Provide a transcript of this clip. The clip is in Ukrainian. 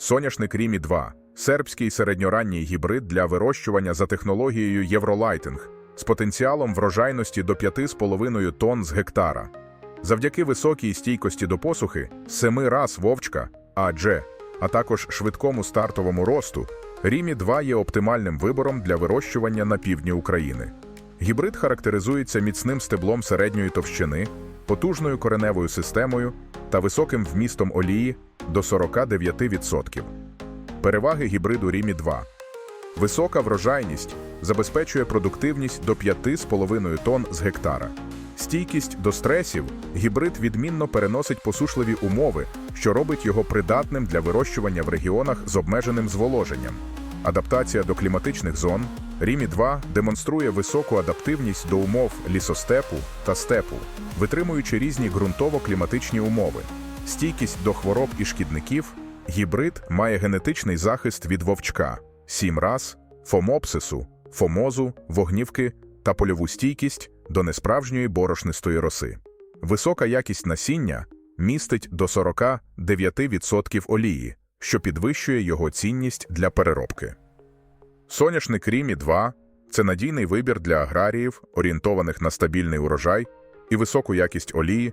Соняшник Рімі 2 сербський середньоранній гібрид для вирощування за технологією Євролайтинг з потенціалом врожайності до 5,5 тонн з гектара. Завдяки високій стійкості до посухи, семи раз вовчка, адже, а також швидкому стартовому росту, Рімі 2 є оптимальним вибором для вирощування на півдні України. Гібрид характеризується міцним стеблом середньої товщини, потужною кореневою системою та високим вмістом олії до 49%. Переваги гібриду Рімі 2. Висока врожайність забезпечує продуктивність до 5,5 тонн з гектара. Стійкість до стресів гібрид відмінно переносить посушливі умови, що робить його придатним для вирощування в регіонах з обмеженим зволоженням. Адаптація до кліматичних зон Рімі 2 демонструє високу адаптивність до умов лісостепу та степу, витримуючи різні ґрунтово-кліматичні умови. Стійкість до хвороб і шкідників гібрид має генетичний захист від вовчка, сім раз, фомопсису, фомозу, вогнівки та польову стійкість до несправжньої борошнистої роси. Висока якість насіння містить до 49% олії, що підвищує його цінність для переробки. Соняшник Рімі 2 це надійний вибір для аграріїв, орієнтованих на стабільний урожай і високу якість олії